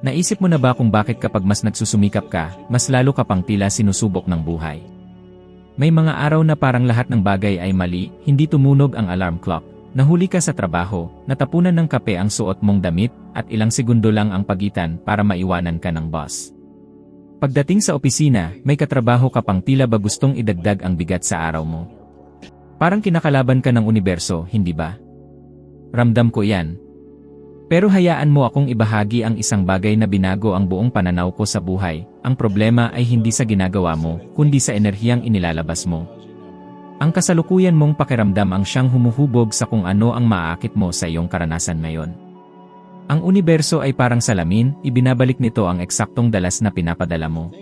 Naisip mo na ba kung bakit kapag mas nagsusumikap ka, mas lalo ka pang tila sinusubok ng buhay? May mga araw na parang lahat ng bagay ay mali, hindi tumunog ang alarm clock, nahuli ka sa trabaho, natapunan ng kape ang suot mong damit, at ilang segundo lang ang pagitan para maiwanan ka ng boss. Pagdating sa opisina, may katrabaho ka pang tila ba gustong idagdag ang bigat sa araw mo. Parang kinakalaban ka ng universo, hindi ba? Ramdam ko yan, pero hayaan mo akong ibahagi ang isang bagay na binago ang buong pananaw ko sa buhay. Ang problema ay hindi sa ginagawa mo, kundi sa enerhiyang inilalabas mo. Ang kasalukuyan mong pakiramdam ang siyang humuhubog sa kung ano ang maaakit mo sa iyong karanasan ngayon. Ang universo ay parang salamin, ibinabalik nito ang eksaktong dalas na pinapadala mo.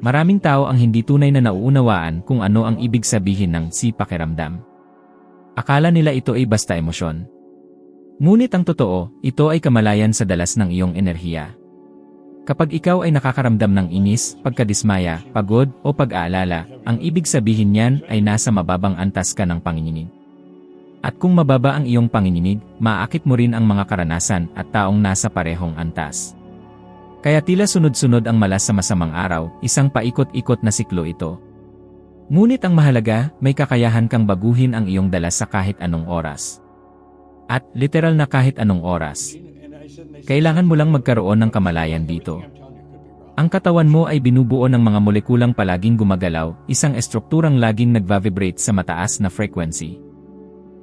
Maraming tao ang hindi tunay na nauunawaan kung ano ang ibig sabihin ng si pakiramdam. Akala nila ito ay basta emosyon. Ngunit ang totoo, ito ay kamalayan sa dalas ng iyong enerhiya. Kapag ikaw ay nakakaramdam ng inis, pagkadismaya, pagod, o pag-aalala, ang ibig sabihin niyan ay nasa mababang antas ka ng panginginig. At kung mababa ang iyong panginginig, maakit mo rin ang mga karanasan at taong nasa parehong antas. Kaya tila sunod-sunod ang malas sa masamang araw, isang paikot-ikot na siklo ito. Ngunit ang mahalaga, may kakayahan kang baguhin ang iyong dalas sa kahit anong oras. At literal na kahit anong oras. Kailangan mo lang magkaroon ng kamalayan dito. Ang katawan mo ay binubuo ng mga molekulang palaging gumagalaw, isang estrukturang laging nagva-vibrate sa mataas na frequency.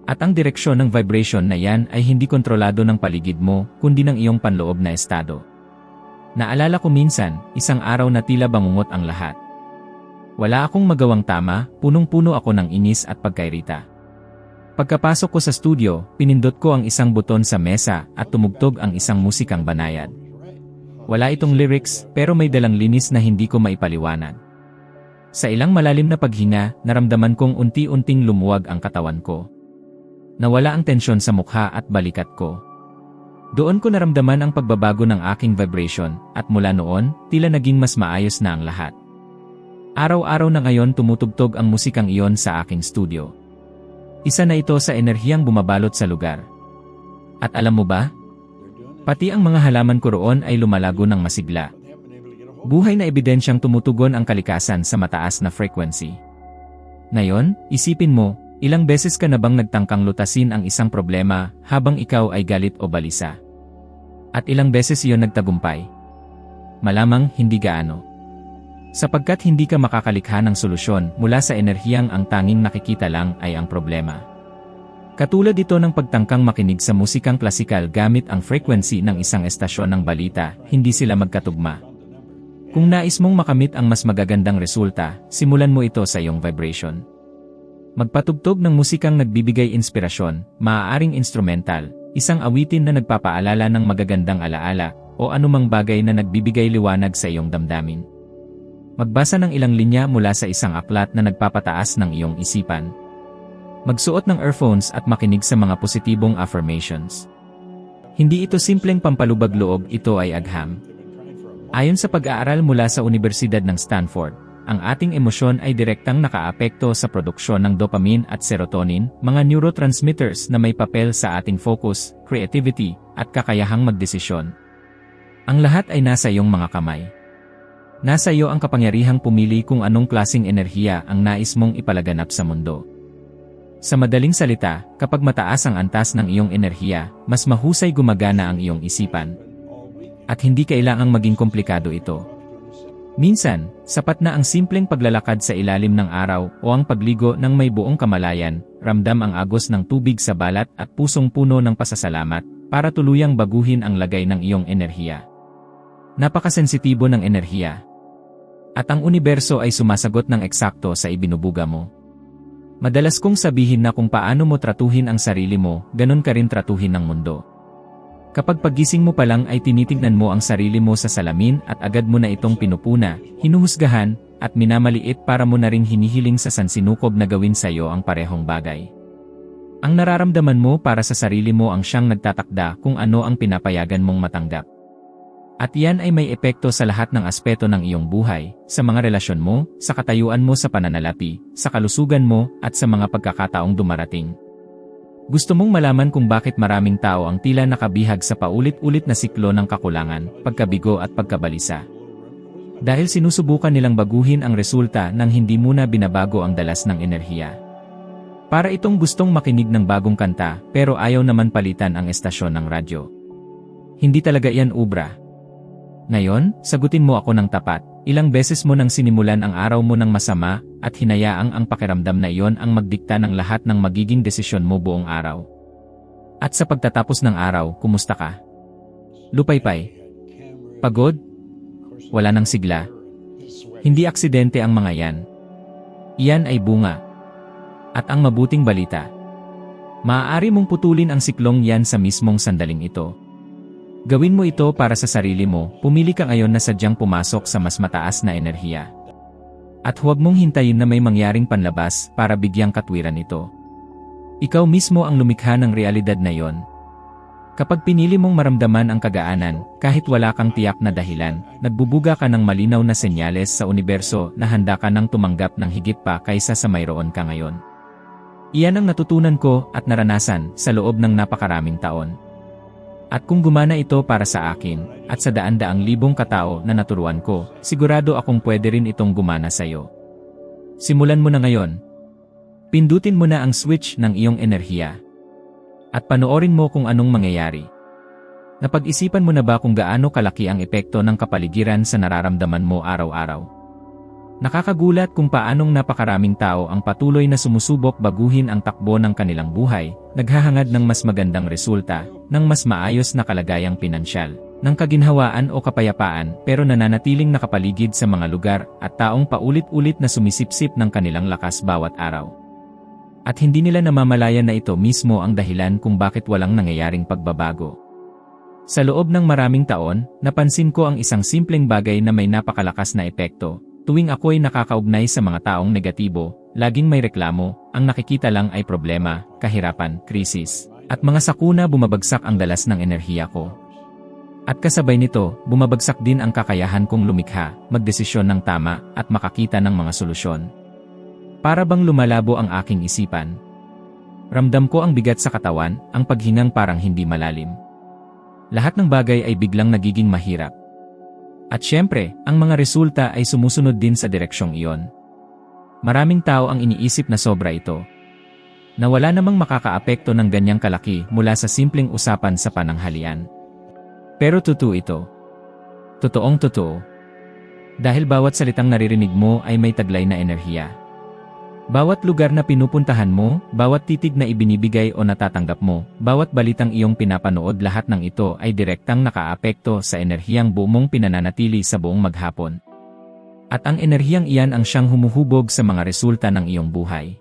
At ang direksyon ng vibration na yan ay hindi kontrolado ng paligid mo, kundi ng iyong panloob na estado. Naalala ko minsan, isang araw na tila bangungot ang lahat. Wala akong magawang tama, punong-puno ako ng inis at pagkairita. Pagkapasok ko sa studio, pinindot ko ang isang buton sa mesa at tumugtog ang isang musikang banayad. Wala itong lyrics pero may dalang linis na hindi ko maipaliwanag. Sa ilang malalim na paghinga, naramdaman kong unti-unting lumuwag ang katawan ko. Nawala ang tensyon sa mukha at balikat ko. Doon ko naramdaman ang pagbabago ng aking vibration at mula noon, tila naging mas maayos na ang lahat. Araw-araw na ngayon tumutugtog ang musikang iyon sa aking studio. Isa na ito sa enerhiyang bumabalot sa lugar. At alam mo ba? Pati ang mga halaman ko roon ay lumalago ng masigla. Buhay na ebidensyang tumutugon ang kalikasan sa mataas na frequency. Ngayon, isipin mo, ilang beses ka na bang nagtangkang lutasin ang isang problema habang ikaw ay galit o balisa? At ilang beses iyon nagtagumpay? Malamang hindi gaano. Sapagkat hindi ka makakalikha ng solusyon mula sa enerhiyang ang tanging nakikita lang ay ang problema. Katulad ito ng pagtangkang makinig sa musikang klasikal gamit ang frequency ng isang estasyon ng balita, hindi sila magkatugma. Kung nais mong makamit ang mas magagandang resulta, simulan mo ito sa iyong vibration. Magpatugtog ng musikang nagbibigay inspirasyon, maaaring instrumental, isang awitin na nagpapaalala ng magagandang alaala, o anumang bagay na nagbibigay liwanag sa iyong damdamin. Magbasa ng ilang linya mula sa isang aklat na nagpapataas ng iyong isipan. Magsuot ng earphones at makinig sa mga positibong affirmations. Hindi ito simpleng pampalubag loob, ito ay agham. Ayon sa pag-aaral mula sa Universidad ng Stanford, ang ating emosyon ay direktang nakaapekto sa produksyon ng dopamine at serotonin, mga neurotransmitters na may papel sa ating focus, creativity, at kakayahang magdesisyon. Ang lahat ay nasa iyong mga kamay. Nasa iyo ang kapangyarihang pumili kung anong klasing enerhiya ang nais mong ipalaganap sa mundo. Sa madaling salita, kapag mataas ang antas ng iyong enerhiya, mas mahusay gumagana ang iyong isipan. At hindi kailangang maging komplikado ito. Minsan, sapat na ang simpleng paglalakad sa ilalim ng araw o ang pagligo ng may buong kamalayan, ramdam ang agos ng tubig sa balat at pusong puno ng pasasalamat, para tuluyang baguhin ang lagay ng iyong enerhiya. Napakasensitibo ng enerhiya. At ang universo ay sumasagot ng eksakto sa ibinubuga mo. Madalas kong sabihin na kung paano mo tratuhin ang sarili mo, ganun ka rin tratuhin ng mundo. Kapag pagising mo pa lang ay tinitignan mo ang sarili mo sa salamin at agad mo na itong pinupuna, hinuhusgahan, at minamaliit para mo na rin hinihiling sa sansinukob na gawin sa iyo ang parehong bagay. Ang nararamdaman mo para sa sarili mo ang siyang nagtatakda kung ano ang pinapayagan mong matanggap. At yan ay may epekto sa lahat ng aspeto ng iyong buhay, sa mga relasyon mo, sa katayuan mo sa pananalapi, sa kalusugan mo, at sa mga pagkakataong dumarating. Gusto mong malaman kung bakit maraming tao ang tila nakabihag sa paulit-ulit na siklo ng kakulangan, pagkabigo at pagkabalisa. Dahil sinusubukan nilang baguhin ang resulta nang hindi muna binabago ang dalas ng enerhiya. Para itong gustong makinig ng bagong kanta pero ayaw naman palitan ang estasyon ng radyo. Hindi talaga iyan ubra. Ngayon, sagutin mo ako ng tapat. Ilang beses mo nang sinimulan ang araw mo ng masama at hinayaang ang pakiramdam na iyon ang magdikta ng lahat ng magiging desisyon mo buong araw. At sa pagtatapos ng araw, kumusta ka? Lupaypay. Pagod? Wala nang sigla. Hindi aksidente ang mga yan. Iyan ay bunga. At ang mabuting balita. Maaari mong putulin ang siklong yan sa mismong sandaling ito. Gawin mo ito para sa sarili mo, pumili ka ngayon na sadyang pumasok sa mas mataas na enerhiya. At huwag mong hintayin na may mangyaring panlabas para bigyang katwiran ito. Ikaw mismo ang lumikha ng realidad na yon. Kapag pinili mong maramdaman ang kagaanan, kahit wala kang tiyak na dahilan, nagbubuga ka ng malinaw na senyales sa universo na handa ka nang tumanggap ng higit pa kaysa sa mayroon ka ngayon. Iyan ang natutunan ko at naranasan sa loob ng napakaraming taon. At kung gumana ito para sa akin, at sa daan-daang libong katao na naturuan ko, sigurado akong pwede rin itong gumana sa iyo. Simulan mo na ngayon. Pindutin mo na ang switch ng iyong enerhiya. At panoorin mo kung anong mangyayari. Napag-isipan mo na ba kung gaano kalaki ang epekto ng kapaligiran sa nararamdaman mo araw-araw? Nakakagulat kung paanong napakaraming tao ang patuloy na sumusubok baguhin ang takbo ng kanilang buhay, naghahangad ng mas magandang resulta, ng mas maayos na kalagayang pinansyal, ng kaginhawaan o kapayapaan pero nananatiling nakapaligid sa mga lugar at taong paulit-ulit na sumisipsip ng kanilang lakas bawat araw. At hindi nila namamalayan na ito mismo ang dahilan kung bakit walang nangyayaring pagbabago. Sa loob ng maraming taon, napansin ko ang isang simpleng bagay na may napakalakas na epekto, Tuwing ako'y nakakaugnay sa mga taong negatibo, laging may reklamo, ang nakikita lang ay problema, kahirapan, krisis, at mga sakuna bumabagsak ang dalas ng enerhiya ko. At kasabay nito, bumabagsak din ang kakayahan kong lumikha, magdesisyon ng tama, at makakita ng mga solusyon. Para bang lumalabo ang aking isipan? Ramdam ko ang bigat sa katawan, ang paghingang parang hindi malalim. Lahat ng bagay ay biglang nagiging mahirap. At syempre, ang mga resulta ay sumusunod din sa direksyong iyon. Maraming tao ang iniisip na sobra ito. Na wala namang makakaapekto ng ganyang kalaki mula sa simpleng usapan sa pananghalian. Pero totoo ito. Totoong totoo. Dahil bawat salitang naririnig mo ay may taglay na enerhiya. Bawat lugar na pinupuntahan mo, bawat titig na ibinibigay o natatanggap mo, bawat balitang iyong pinapanood lahat ng ito ay direktang nakaapekto sa enerhiyang buong pinananatili sa buong maghapon. At ang enerhiyang iyan ang siyang humuhubog sa mga resulta ng iyong buhay.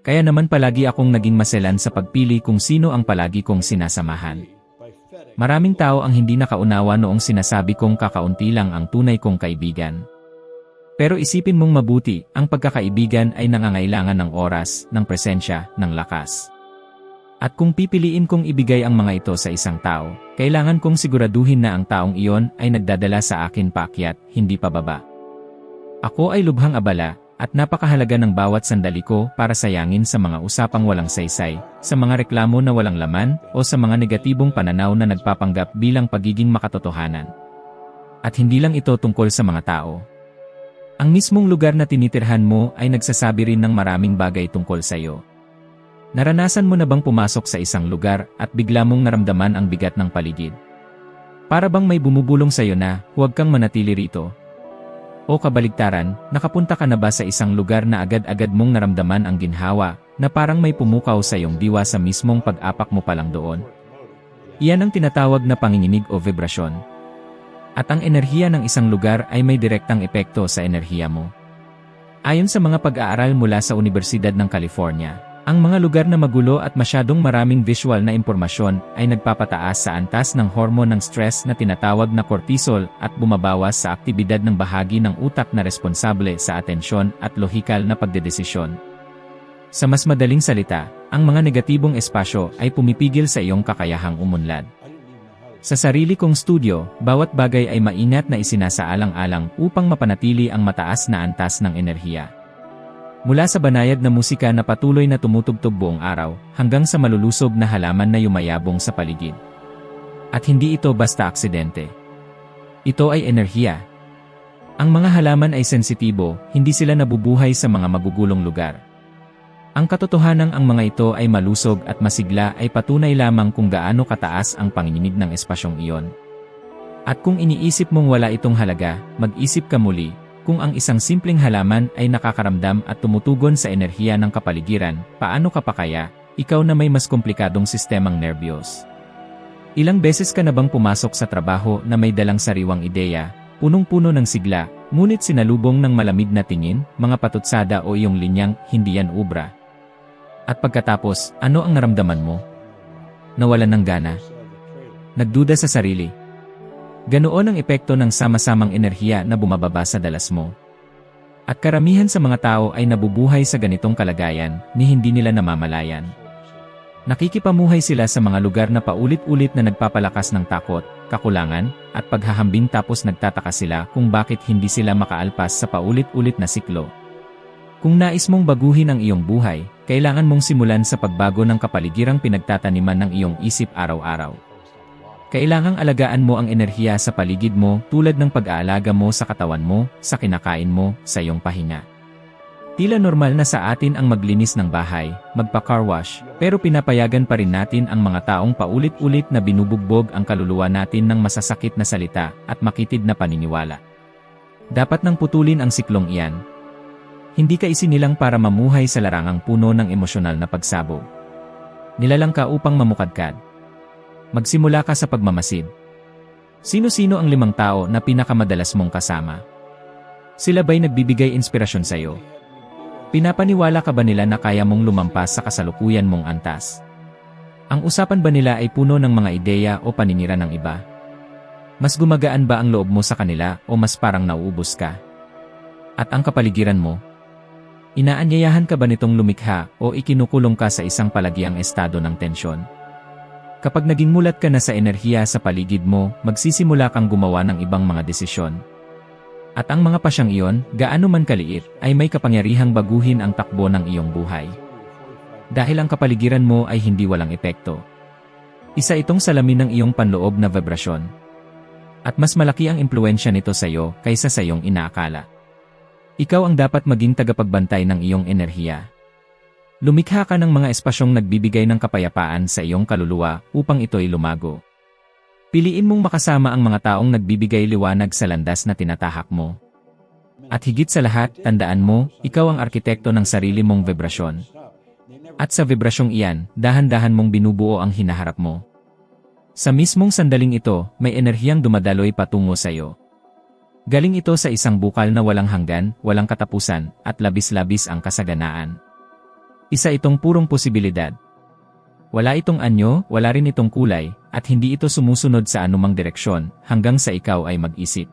Kaya naman palagi akong naging maselan sa pagpili kung sino ang palagi kong sinasamahan. Maraming tao ang hindi nakaunawa noong sinasabi kong kakaunti lang ang tunay kong kaibigan. Pero isipin mong mabuti, ang pagkakaibigan ay nangangailangan ng oras, ng presensya, ng lakas. At kung pipiliin kong ibigay ang mga ito sa isang tao, kailangan kong siguraduhin na ang taong iyon ay nagdadala sa akin paakyat, hindi pababa. Ako ay lubhang abala, at napakahalaga ng bawat sandali ko para sayangin sa mga usapang walang saysay, sa mga reklamo na walang laman, o sa mga negatibong pananaw na nagpapanggap bilang pagiging makatotohanan. At hindi lang ito tungkol sa mga tao, ang mismong lugar na tinitirhan mo ay nagsasabi rin ng maraming bagay tungkol sa iyo. Naranasan mo na bang pumasok sa isang lugar at bigla mong naramdaman ang bigat ng paligid? Para bang may bumubulong sa iyo na huwag kang manatili rito? O kabaligtaran, nakapunta ka na ba sa isang lugar na agad-agad mong naramdaman ang ginhawa na parang may pumukaw sa iyong diwa sa mismong pag-apak mo pa lang doon? Iyan ang tinatawag na panginginig o vibrasyon. At ang enerhiya ng isang lugar ay may direktang epekto sa enerhiya mo. Ayon sa mga pag-aaral mula sa Universidad ng California, ang mga lugar na magulo at masyadong maraming visual na impormasyon ay nagpapataas sa antas ng hormone ng stress na tinatawag na cortisol at bumabawas sa aktibidad ng bahagi ng utak na responsable sa atensyon at lohikal na pagdedesisyon. Sa mas madaling salita, ang mga negatibong espasyo ay pumipigil sa iyong kakayahang umunlad. Sa sarili kong studio, bawat bagay ay maingat na isinasaalang-alang upang mapanatili ang mataas na antas ng enerhiya. Mula sa banayad na musika na patuloy na tumutugtog buong araw, hanggang sa malulusob na halaman na yumayabong sa paligid. At hindi ito basta aksidente. Ito ay enerhiya. Ang mga halaman ay sensitibo, hindi sila nabubuhay sa mga magugulong lugar. Ang katotohanang ang mga ito ay malusog at masigla ay patunay lamang kung gaano kataas ang panginginig ng espasyong iyon. At kung iniisip mong wala itong halaga, mag-isip ka muli, kung ang isang simpleng halaman ay nakakaramdam at tumutugon sa enerhiya ng kapaligiran, paano ka pa kaya, ikaw na may mas komplikadong sistemang nerbiyos? Ilang beses ka na bang pumasok sa trabaho na may dalang sariwang ideya, punong-puno ng sigla, ngunit sinalubong ng malamig na tingin, mga patutsada o iyong linyang, hindi yan ubra. At pagkatapos, ano ang naramdaman mo? Nawalan ng gana. Nagduda sa sarili. Ganoon ang epekto ng sama-samang enerhiya na bumababa sa dalas mo. At karamihan sa mga tao ay nabubuhay sa ganitong kalagayan ni hindi nila namamalayan. Nakikipamuhay sila sa mga lugar na paulit-ulit na nagpapalakas ng takot, kakulangan, at paghahambing tapos nagtataka sila kung bakit hindi sila makaalpas sa paulit-ulit na siklo. Kung nais mong baguhin ang iyong buhay, kailangan mong simulan sa pagbago ng kapaligirang pinagtataniman ng iyong isip araw-araw. Kailangang alagaan mo ang enerhiya sa paligid mo tulad ng pag-aalaga mo sa katawan mo, sa kinakain mo, sa iyong pahinga. Tila normal na sa atin ang maglinis ng bahay, magpa-car wash, pero pinapayagan pa rin natin ang mga taong paulit-ulit na binubugbog ang kaluluwa natin ng masasakit na salita at makitid na paniniwala. Dapat nang putulin ang siklong iyan. Hindi ka isinilang para mamuhay sa larangang puno ng emosyonal na pagsabog. Nilalang ka upang mamukadkad. Magsimula ka sa pagmamasid. Sino-sino ang limang tao na pinakamadalas mong kasama? Sila ba'y nagbibigay inspirasyon sa iyo? Pinapaniwala ka ba nila na kaya mong lumampas sa kasalukuyan mong antas? Ang usapan ba nila ay puno ng mga ideya o paninira ng iba? Mas gumagaan ba ang loob mo sa kanila o mas parang nauubos ka? At ang kapaligiran mo? Inaanyayahan ka ba nitong lumikha o ikinukulong ka sa isang palagiang estado ng tensyon? Kapag naging mulat ka na sa enerhiya sa paligid mo, magsisimula kang gumawa ng ibang mga desisyon. At ang mga pasyang iyon, gaano man kaliit, ay may kapangyarihang baguhin ang takbo ng iyong buhay. Dahil ang kapaligiran mo ay hindi walang epekto. Isa itong salamin ng iyong panloob na vibrasyon. At mas malaki ang impluensya nito sa iyo kaysa sa iyong inaakala. Ikaw ang dapat maging tagapagbantay ng iyong enerhiya. Lumikha ka ng mga espasyong nagbibigay ng kapayapaan sa iyong kaluluwa upang ito'y lumago. Piliin mong makasama ang mga taong nagbibigay liwanag sa landas na tinatahak mo. At higit sa lahat, tandaan mo, ikaw ang arkitekto ng sarili mong vibrasyon. At sa vibrasyong iyan, dahan-dahan mong binubuo ang hinaharap mo. Sa mismong sandaling ito, may enerhiyang dumadaloy patungo sa iyo. Galing ito sa isang bukal na walang hanggan, walang katapusan, at labis-labis ang kasaganaan. Isa itong purong posibilidad. Wala itong anyo, wala rin itong kulay, at hindi ito sumusunod sa anumang direksyon hanggang sa ikaw ay mag-isip.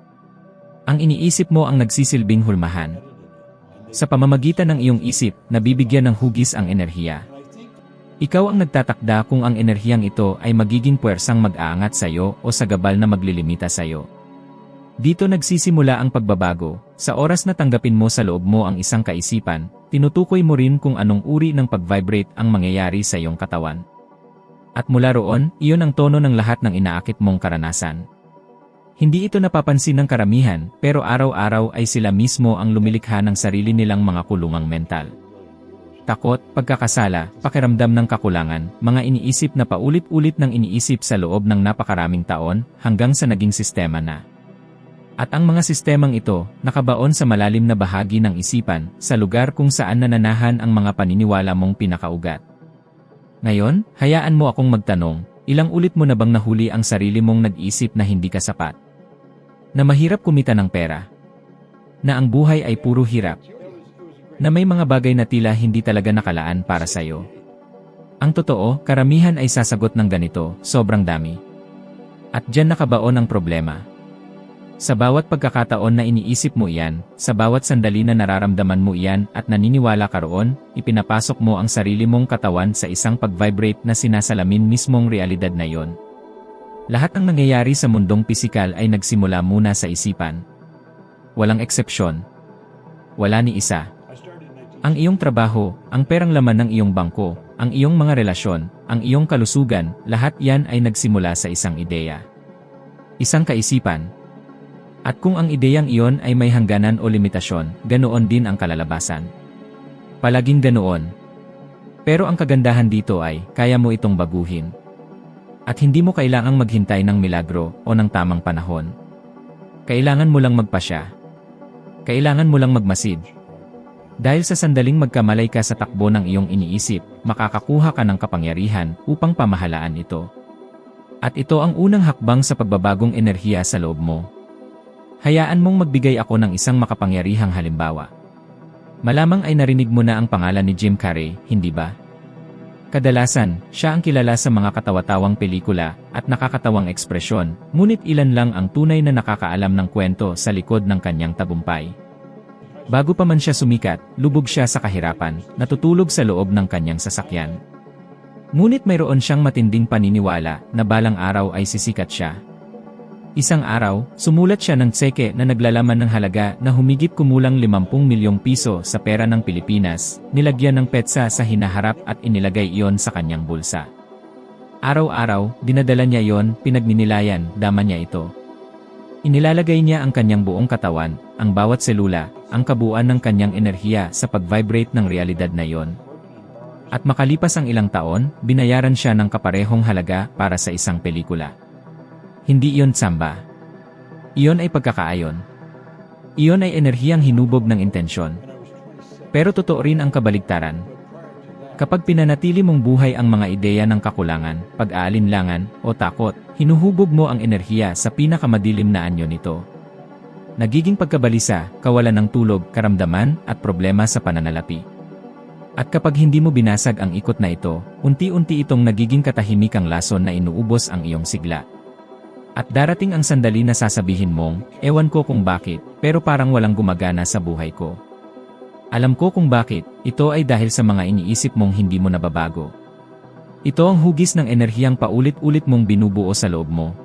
Ang iniisip mo ang nagsisilbing hulmahan. Sa pamamagitan ng iyong isip, nabibigyan ng hugis ang enerhiya. Ikaw ang nagtatakda kung ang enerhiyang ito ay magiging puwersang mag-aangat sa iyo o sa gabal na maglilimita sa iyo. Dito nagsisimula ang pagbabago, sa oras na tanggapin mo sa loob mo ang isang kaisipan, tinutukoy mo rin kung anong uri ng pag-vibrate ang mangyayari sa iyong katawan. At mula roon, iyon ang tono ng lahat ng inaakit mong karanasan. Hindi ito napapansin ng karamihan, pero araw-araw ay sila mismo ang lumilikha ng sarili nilang mga kulungang mental. Takot, pagkakasala, pakiramdam ng kakulangan, mga iniisip na paulit-ulit ng iniisip sa loob ng napakaraming taon, hanggang sa naging sistema na. At ang mga sistemang ito, nakabaon sa malalim na bahagi ng isipan, sa lugar kung saan nananahan ang mga paniniwala mong pinakaugat. Ngayon, hayaan mo akong magtanong, ilang ulit mo na bang nahuli ang sarili mong nag-isip na hindi ka sapat? Na mahirap kumita ng pera? Na ang buhay ay puro hirap? Na may mga bagay na tila hindi talaga nakalaan para sa'yo? Ang totoo, karamihan ay sasagot ng ganito, sobrang dami. At dyan nakabaon ang problema. Sa bawat pagkakataon na iniisip mo iyan, sa bawat sandali na nararamdaman mo iyan at naniniwala ka roon, ipinapasok mo ang sarili mong katawan sa isang pag-vibrate na sinasalamin mismong realidad na iyon. Lahat ng nangyayari sa mundong pisikal ay nagsimula muna sa isipan. Walang eksepsyon. Wala ni isa. Ang iyong trabaho, ang perang laman ng iyong bangko, ang iyong mga relasyon, ang iyong kalusugan, lahat yan ay nagsimula sa isang ideya. Isang kaisipan. At kung ang ideyang iyon ay may hangganan o limitasyon, ganoon din ang kalalabasan. Palaging ganoon. Pero ang kagandahan dito ay, kaya mo itong baguhin. At hindi mo kailangang maghintay ng milagro o ng tamang panahon. Kailangan mo lang magpasya. Kailangan mo lang magmasid. Dahil sa sandaling magkamalay ka sa takbo ng iyong iniisip, makakakuha ka ng kapangyarihan upang pamahalaan ito. At ito ang unang hakbang sa pagbabagong enerhiya sa loob mo. Hayaan mong magbigay ako ng isang makapangyarihang halimbawa. Malamang ay narinig mo na ang pangalan ni Jim Carrey, hindi ba? Kadalasan, siya ang kilala sa mga katawa-tawang pelikula at nakakatawang ekspresyon, ngunit ilan lang ang tunay na nakakaalam ng kwento sa likod ng kanyang tagumpay. Bago pa man siya sumikat, lubog siya sa kahirapan, natutulog sa loob ng kanyang sasakyan. Ngunit mayroon siyang matinding paniniwala na balang araw ay sisikat siya. Isang araw, sumulat siya ng tseke na naglalaman ng halaga na humigit kumulang 50 milyong piso sa pera ng Pilipinas, nilagyan ng petsa sa hinaharap at inilagay iyon sa kanyang bulsa. Araw-araw, dinadala niya iyon, pinagninilayan, dama niya ito. Inilalagay niya ang kanyang buong katawan, ang bawat selula, ang kabuuan ng kanyang enerhiya sa pag-vibrate ng realidad na iyon. At makalipas ang ilang taon, binayaran siya ng kaparehong halaga para sa isang pelikula. Hindi iyon samba. Iyon ay pagkakaayon. Iyon ay enerhiyang hinubog ng intensyon. Pero totoo rin ang kabaligtaran, Kapag pinanatili mong buhay ang mga ideya ng kakulangan, pag-aalinlangan, o takot, hinuhubog mo ang enerhiya sa pinakamadilim na anyo nito. Nagiging pagkabalisa, kawalan ng tulog, karamdaman, at problema sa pananalapi. At kapag hindi mo binasag ang ikot na ito, unti-unti itong nagiging katahimikang lason na inuubos ang iyong sigla. At darating ang sandali na sasabihin mong, ewan ko kung bakit, pero parang walang gumagana sa buhay ko. Alam ko kung bakit, ito ay dahil sa mga iniisip mong hindi mo nababago. Ito ang hugis ng enerhiyang paulit-ulit mong binubuo sa loob mo.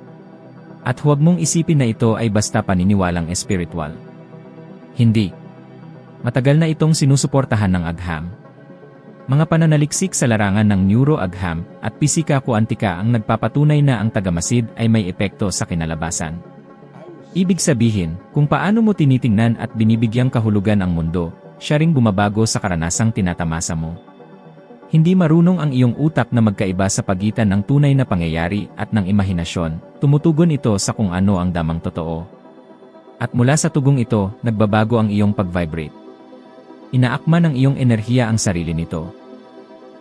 At huwag mong isipin na ito ay basta paniniwalang espiritual. Hindi. Matagal na itong sinusuportahan ng agham. Mga pananaliksik sa larangan ng neuroagham at pisika kuantika ang nagpapatunay na ang tagamasid ay may epekto sa kinalabasan. Ibig sabihin, kung paano mo tinitingnan at binibigyang kahulugan ang mundo, siya ring bumabago sa karanasang tinatamasa mo. Hindi marunong ang iyong utak na magkaiba sa pagitan ng tunay na pangyayari at ng imahinasyon, tumutugon ito sa kung ano ang damang totoo. At mula sa tugong ito, nagbabago ang iyong pag-vibrate. Inaakma ng iyong enerhiya ang sarili nito.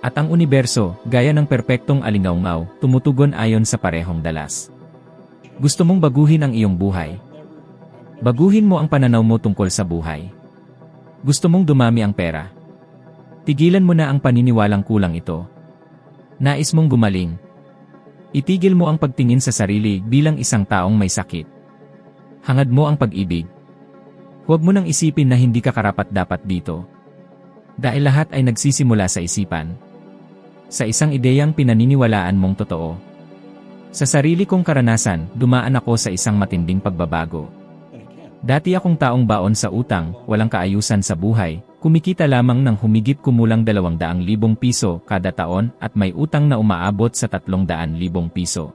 At ang universo, gaya ng perpektong alingaungaw, tumutugon ayon sa parehong dalas. Gusto mong baguhin ang iyong buhay. Baguhin mo ang pananaw mo tungkol sa buhay. Gusto mong dumami ang pera. Tigilan mo na ang paniniwalang kulang ito. Nais mong gumaling. Itigil mo ang pagtingin sa sarili bilang isang taong may sakit. Hangad mo ang pag-ibig. Huwag mo nang isipin na hindi ka karapat-dapat dito. Dahil lahat ay nagsisimula sa isipan. Sa isang ideyang pinaniniwalaan mong totoo. Sa sarili kong karanasan, dumaan ako sa isang matinding pagbabago. Dati akong taong baon sa utang, walang kaayusan sa buhay, kumikita lamang ng humigit kumulang 200,000 piso kada taon at may utang na umaabot sa 300,000 piso.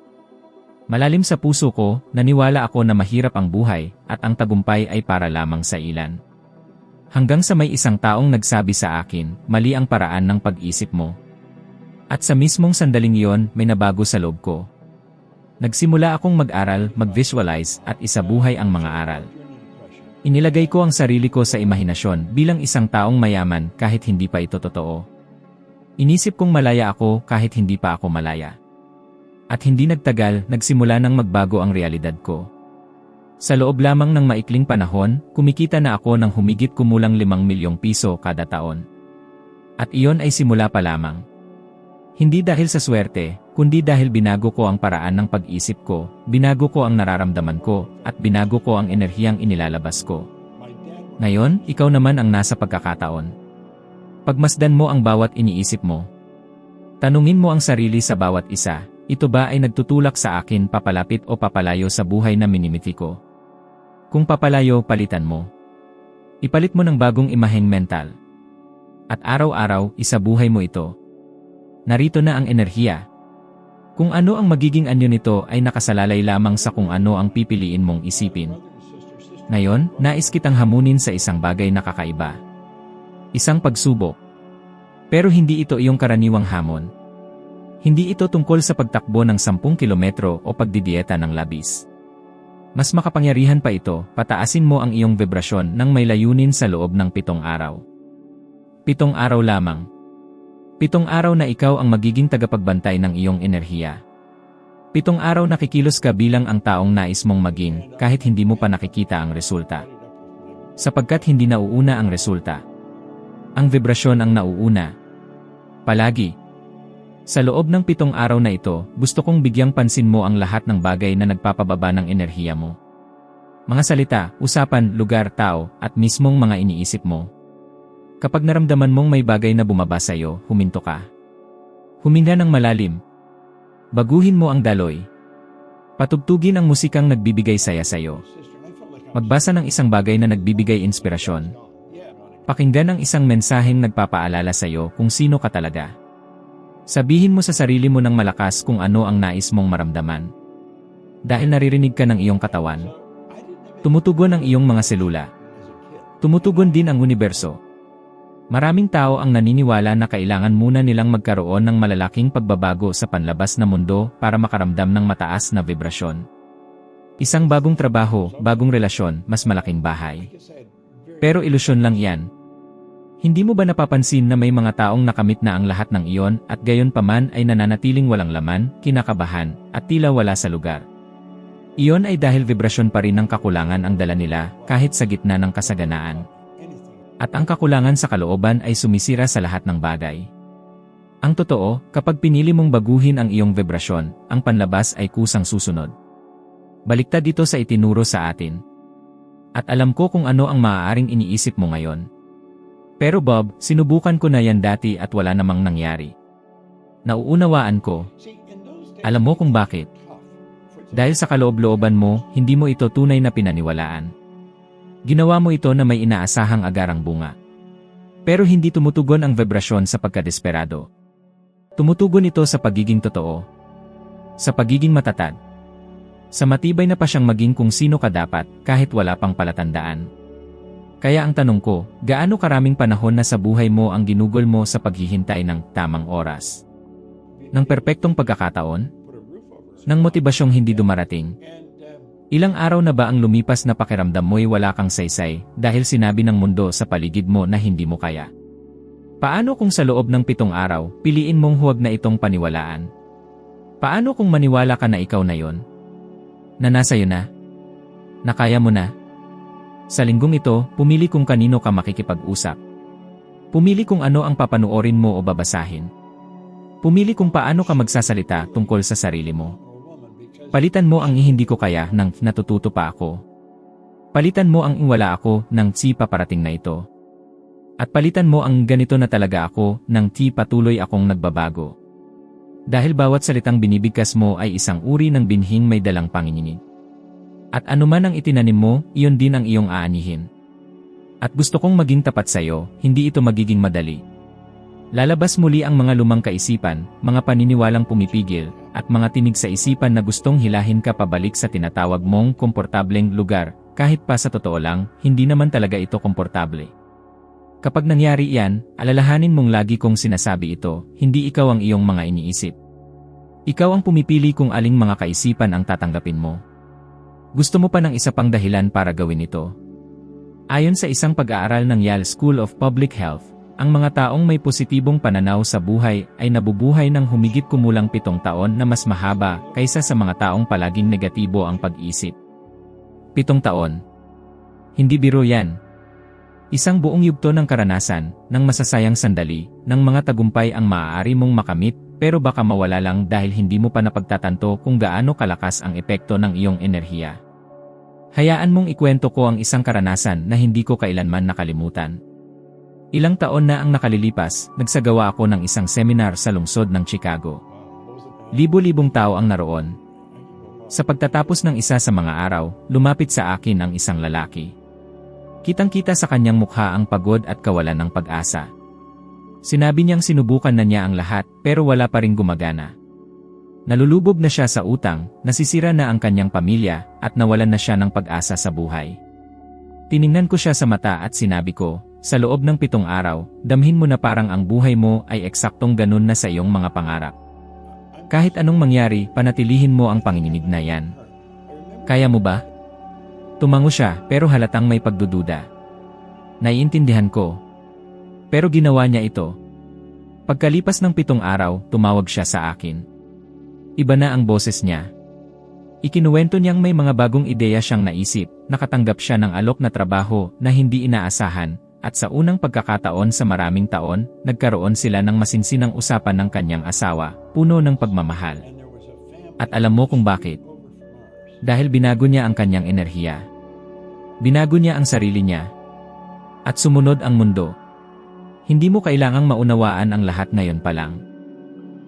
Malalim sa puso ko, naniwala ako na mahirap ang buhay at ang tagumpay ay para lamang sa ilan. Hanggang sa may isang taong nagsabi sa akin, mali ang paraan ng pag-isip mo. At sa mismong sandaling iyon, may nabago sa loob ko. Nagsimula akong mag-aral, mag-visualize at isabuhay ang mga aral. Inilagay ko ang sarili ko sa imahinasyon bilang isang taong mayaman kahit hindi pa ito totoo. Inisip kong malaya ako kahit hindi pa ako malaya. At hindi nagtagal, nagsimula nang magbago ang realidad ko. Sa loob lamang ng maikling panahon, kumikita na ako ng humigit kumulang 5 milyong piso kada taon. At iyon ay simula pa lamang. Hindi dahil sa swerte, kundi dahil binago ko ang paraan ng pag-isip ko, binago ko ang nararamdaman ko, at binago ko ang enerhiyang inilalabas ko. Ngayon, ikaw naman ang nasa pagkakataon. Pagmasdan mo ang bawat iniisip mo. Tanungin mo ang sarili sa bawat isa, ito ba ay nagtutulak sa akin papalapit o papalayo sa buhay na minimiti ko? Kung papalayo, palitan mo. Ipalit mo ng bagong imaheng mental. At araw-araw, isabuhay mo ito. Narito na ang enerhiya. Kung ano ang magiging anyo nito ay nakasalalay lamang sa kung ano ang pipiliin mong isipin. Ngayon, nais kitang hamunin sa isang bagay na kakaiba. Isang pagsubok. Pero hindi ito iyong karaniwang hamon. Hindi ito tungkol sa pagtakbo ng 10 kilometro o pagdidieta ng labis. Mas makapangyarihan pa ito, pataasin mo ang iyong vibrasyon nang may layunin sa loob ng pitong araw. Pitong araw lamang. Pitong araw na ikaw ang magiging tagapagbantay ng iyong enerhiya. Pitong araw nakikilos ka bilang ang taong nais mong maging kahit hindi mo pa nakikita ang resulta. Sapagkat hindi nauuna ang resulta. Ang vibrasyon ang nauuna. Palagi. Sa loob ng pitong araw na ito, gusto kong bigyang pansin mo ang lahat ng bagay na nagpapababa ng enerhiya mo. Mga salita, usapan, lugar, tao, at mismong mga iniisip mo. Kapag naramdaman mong may bagay na bumaba sa'yo, huminto ka. Huminga ng malalim. Baguhin mo ang daloy. Patugtugin ang musikang nagbibigay saya sa'yo. Magbasa ng isang bagay na nagbibigay inspirasyon. Pakinggan ang isang mensaheng nagpapaalala sa'yo kung sino ka talaga. Sabihin mo sa sarili mo ng malakas kung ano ang nais mong maramdaman. Dahil naririnig ka ng iyong katawan. Tumutugon ang iyong mga selula. Tumutugon din ang universo. Maraming tao ang naniniwala na kailangan muna nilang magkaroon ng malalaking pagbabago sa panlabas na mundo para makaramdam ng mataas na vibrasyon. Isang bagong trabaho, bagong relasyon, mas malaking bahay. Pero ilusyon lang yan. Hindi mo ba napapansin na may mga taong nakamit na ang lahat ng iyon at gayon paman ay nananatiling walang laman, kinakabahan, at tila wala sa lugar? Iyon ay dahil vibrasyon pa rin ng kakulangan ang dala nila kahit sa gitna ng kasaganaan. At ang kakulangan sa kalooban ay sumisira sa lahat ng bagay. Ang totoo, kapag pinili mong baguhin ang iyong vibrasyon, ang panlabas ay kusang susunod. Baliktad dito sa itinuro sa atin. At alam ko kung ano ang maaaring iniisip mo ngayon. Pero Bob, sinubukan ko na yan dati at wala namang nangyari. Nauunawaan ko. Alam mo kung bakit? Dahil sa kaloob-looban mo, hindi mo ito tunay na pinaniwalaan. Ginawa mo ito na may inaasahang agarang bunga. Pero hindi tumutugon ang vibrasyon sa pagkadesperado. Tumutugon ito sa pagiging totoo. Sa pagiging matatag. Sa matibay na pa siyang maging kung sino ka dapat kahit wala pang palatandaan. Kaya ang tanong ko, gaano karaming panahon na sa buhay mo ang ginugol mo sa paghihintay ng tamang oras? Ng perpektong pagkakataon? Ng motibasyong hindi dumarating? Ilang araw na ba ang lumipas na pakiramdam mo'y wala kang saysay dahil sinabi ng mundo sa paligid mo na hindi mo kaya? Paano kung sa loob ng pitong araw, piliin mong huwag na itong paniwalaan? Paano kung maniwala ka na ikaw na yon? Na nasa iyo na? Na kaya mo na? Sa linggong ito, pumili kung kanino ka makikipag-usap. Pumili kung ano ang papanuorin mo o babasahin. Pumili kung paano ka magsasalita tungkol sa sarili mo. Palitan mo ang hindi ko kaya ng natututo pa ako. Palitan mo ang wala ako ng si paparating na ito. At palitan mo ang ganito na talaga ako ng ti patuloy akong nagbabago. Dahil bawat salitang binibigkas mo ay isang uri ng binhing may dalang panginginig. At anuman ang itinanim mo, iyon din ang iyong aanihin. At gusto kong maging tapat sa iyo, hindi ito magiging madali. Lalabas muli ang mga lumang kaisipan, mga paniniwalang pumipigil, at mga tinig sa isipan na gustong hilahin ka pabalik sa tinatawag mong komportableng lugar, kahit pa sa totoo lang, hindi naman talaga ito komportable. Kapag nangyari yan, alalahanin mong lagi kong sinasabi ito, hindi ikaw ang iyong mga iniisip. Ikaw ang pumipili kung aling mga kaisipan ang tatanggapin mo. Gusto mo pa ng isa pang dahilan para gawin ito. Ayon sa isang pag-aaral ng Yale School of Public Health, ang mga taong may positibong pananaw sa buhay ay nabubuhay ng humigit kumulang pitong taon na mas mahaba kaysa sa mga taong palaging negatibo ang pag-isip. Pitong taon. Hindi biro yan. Isang buong yugto ng karanasan, ng masasayang sandali, ng mga tagumpay ang maaari mong makamit, pero baka mawala lang dahil hindi mo pa napagtatanto kung gaano kalakas ang epekto ng iyong enerhiya. Hayaan mong ikwento ko ang isang karanasan na hindi ko kailanman nakalimutan. Ilang taon na ang nakalilipas, nagsagawa ako ng isang seminar sa lungsod ng Chicago. Libo-libong tao ang naroon. Sa pagtatapos ng isa sa mga araw, lumapit sa akin ang isang lalaki. Kitang-kita sa kanyang mukha ang pagod at kawalan ng pag-asa. Sinabi niyang sinubukan na niya ang lahat pero wala pa rin gumagana. Nalulubog na siya sa utang, nasisira na ang kanyang pamilya, at nawalan na siya ng pag-asa sa buhay. Tiningnan ko siya sa mata at sinabi ko, sa loob ng pitong araw, damhin mo na parang ang buhay mo ay eksaktong ganun na sa iyong mga pangarap. Kahit anong mangyari, panatilihin mo ang panginginig na yan. Kaya mo ba? Tumango siya pero halatang may pagdududa. Naiintindihan ko. Pero ginawa niya ito. Pagkalipas ng pitong araw, tumawag siya sa akin. Iba na ang boses niya. Ikinuwento niyang may mga bagong ideya siyang naisip, nakatanggap siya ng alok na trabaho na hindi inaasahan, at sa unang pagkakataon sa maraming taon, nagkaroon sila ng masinsinang usapan ng kanyang asawa, puno ng pagmamahal. At alam mo kung bakit? Dahil binago niya ang kanyang enerhiya. Binago niya ang sarili niya. At sumunod ang mundo. Hindi mo kailangang maunawaan ang lahat ngayon pa lang.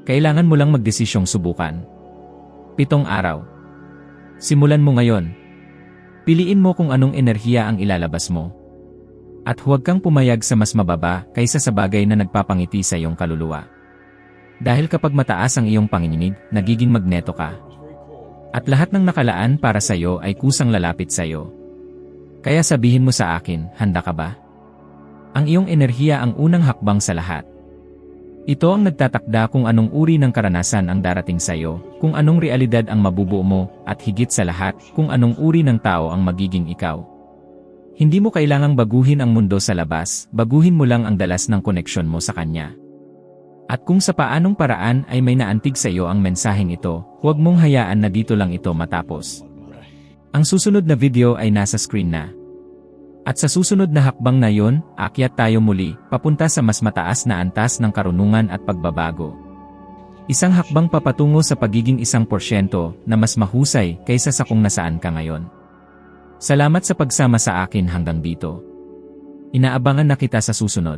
Kailangan mo lang magdesisyong subukan. Pitong araw. Simulan mo ngayon. Piliin mo kung anong enerhiya ang ilalabas mo. At huwag kang pumayag sa mas mababa kaysa sa bagay na nagpapangiti sa iyong kaluluwa. Dahil kapag mataas ang iyong panginginig, nagiging magneto ka. At lahat ng nakalaan para sa iyo ay kusang lalapit sa iyo. Kaya sabihin mo sa akin, handa ka ba? Ang iyong enerhiya ang unang hakbang sa lahat. Ito ang nagtatakda kung anong uri ng karanasan ang darating sa iyo, kung anong realidad ang mabubuo mo, at higit sa lahat, kung anong uri ng tao ang magiging ikaw. Hindi mo kailangang baguhin ang mundo sa labas, baguhin mo lang ang dalas ng koneksyon mo sa kanya. At kung sa paanong paraan ay may naantig sa iyo ang mensaheng ito, huwag mong hayaan na dito lang ito matapos. Ang susunod na video ay nasa screen na. At sa susunod na hakbang na yon, akyat tayo muli, papunta sa mas mataas na antas ng karunungan at pagbabago. Isang hakbang papatungo sa pagiging isang porsyento na mas mahusay kaysa sa kung nasaan ka ngayon. Salamat sa pagsama sa akin hanggang dito. Inaabangan na kita sa susunod.